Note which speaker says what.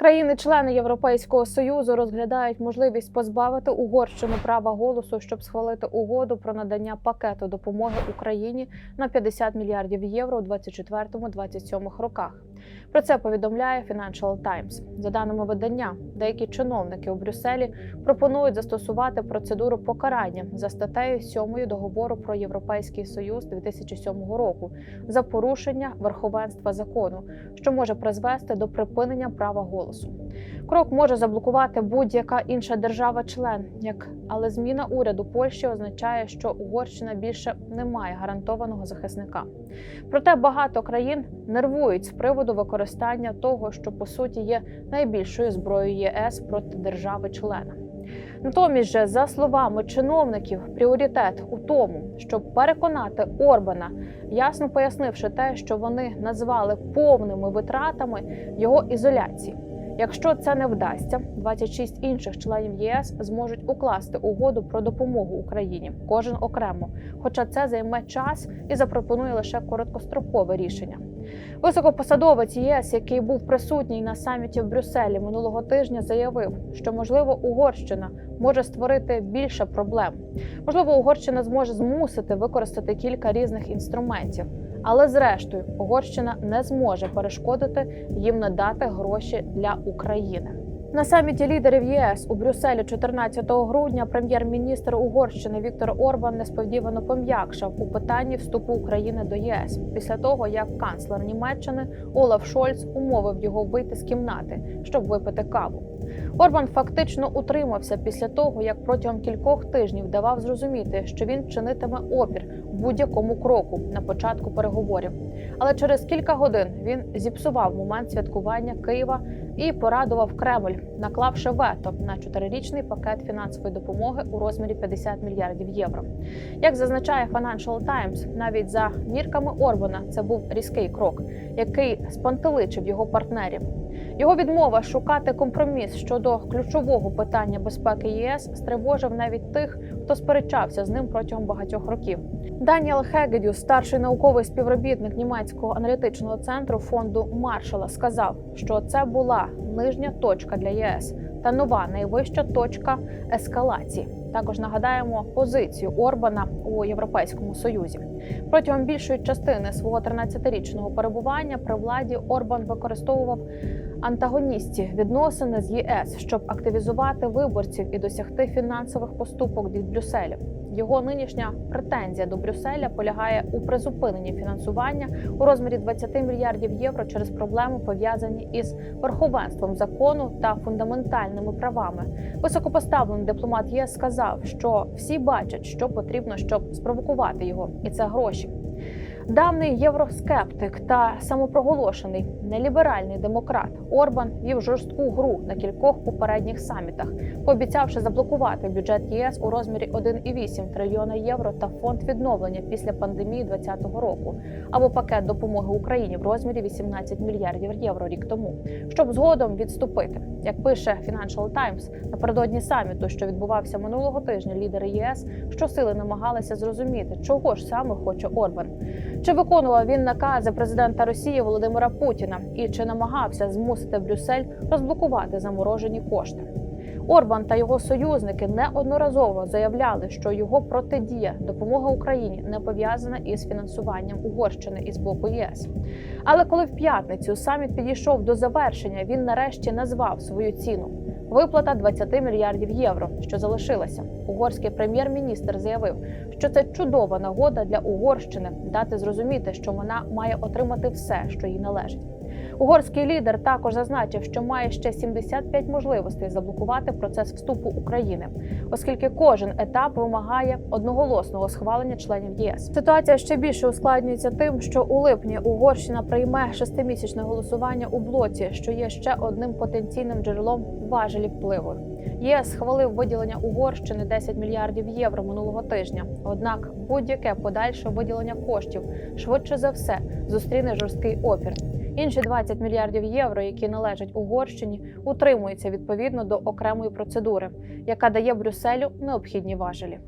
Speaker 1: Країни-члени Європейського союзу розглядають можливість позбавити Угорщину права голосу, щоб схвалити угоду про надання пакету допомоги Україні на 50 мільярдів євро у 2024-2027 роках. Про це повідомляє Financial Times. За даними видання, деякі чиновники у Брюсселі пропонують застосувати процедуру покарання за статтею 7 договору про Європейський Союз 2007 року за порушення верховенства закону, що може призвести до припинення права голосу. Крок може заблокувати будь-яка інша держава-член, як але зміна уряду Польщі означає, що Угорщина більше не має гарантованого захисника. Проте багато країн нервують з приводу використання того, що по суті є найбільшою зброєю ЄС проти держави-члена. Натомість, же, за словами чиновників, пріоритет у тому, щоб переконати Орбана, ясно пояснивши те, що вони назвали повними витратами його ізоляції. Якщо це не вдасться, 26 інших членів ЄС зможуть укласти угоду про допомогу Україні, кожен окремо. Хоча це займе час і запропонує лише короткострокове рішення. Високопосадовець ЄС, який був присутній на саміті в Брюсселі минулого тижня, заявив, що можливо Угорщина може створити більше проблем. Можливо, Угорщина зможе змусити використати кілька різних інструментів. Але зрештою Угорщина не зможе перешкодити їм надати гроші для України. На саміті лідерів ЄС у Брюсселі 14 грудня прем'єр-міністр Угорщини Віктор Орбан несподівано пом'якшав у питанні вступу України до ЄС після того, як канцлер Німеччини Олаф Шольц умовив його вийти з кімнати, щоб випити каву. Орбан фактично утримався після того, як протягом кількох тижнів давав зрозуміти, що він чинитиме опір будь-якому кроку на початку переговорів. Але через кілька годин він зіпсував момент святкування Києва і порадував Кремль, наклавши вето на чотирирічний пакет фінансової допомоги у розмірі 50 мільярдів євро. Як зазначає Financial Times, навіть за мірками Орбана це був різкий крок, який спантеличив його партнерів. Його відмова шукати компроміс щодо ключового питання безпеки ЄС стривожив навіть тих, хто сперечався з ним протягом багатьох років. Даніел Хегедю, старший науковий співробітник німецького аналітичного центру фонду Маршала, сказав, що це була нижня точка для ЄС та нова найвища точка ескалації. Також нагадаємо позицію Орбана у Європейському Союзі. Протягом більшої частини свого 13-річного перебування при владі Орбан використовував антагоністі відносини з ЄС, щоб активізувати виборців і досягти фінансових поступок від Брюсселя. Його нинішня претензія до Брюсселя полягає у призупиненні фінансування у розмірі 20 мільярдів євро через проблеми пов'язані із верховенством закону та фундаментальними правами. Високопоставлений дипломат ЄС сказав, що всі бачать, що потрібно, щоб спровокувати його, і це гроші. Давний євроскептик та самопроголошений неліберальний демократ Орбан вів жорстку гру на кількох попередніх самітах, пообіцявши заблокувати бюджет ЄС у розмірі 1,8 трильйона євро та фонд відновлення після пандемії 2020 року, або пакет допомоги Україні в розмірі 18 мільярдів євро рік тому, щоб згодом відступити. Як пише Financial Times, напередодні саміту, що відбувався минулого тижня, лідери ЄС щосили намагалися зрозуміти, чого ж саме хоче Орбан. Чи виконував він накази президента Росії Володимира Путіна і чи намагався змусити Брюссель розблокувати заморожені кошти? Орбан та його союзники неодноразово заявляли, що його протидія допомога Україні не пов'язана із фінансуванням Угорщини із боку ЄС. Але коли в п'ятницю саміт підійшов до завершення, він нарешті назвав свою ціну. Виплата 20 мільярдів євро, що залишилася. Угорський прем'єр-міністр заявив, що це чудова нагода для Угорщини дати зрозуміти, що вона має отримати все, що їй належить. Угорський лідер також зазначив, що має ще 75 можливостей заблокувати процес вступу України, оскільки кожен етап вимагає одноголосного схвалення членів ЄС. Ситуація ще більше ускладнюється тим, що у липні Угорщина прийме шестимісячне голосування у блоці, що є ще одним потенційним джерелом важелів впливу. ЄС схвалив виділення Угорщини 10 мільярдів євро минулого тижня. Однак будь-яке подальше виділення коштів швидше за все зустріне жорсткий опір. Інші 20 мільярдів євро, які належать Угорщині, утримуються відповідно до окремої процедури, яка дає Брюсселю необхідні важелі.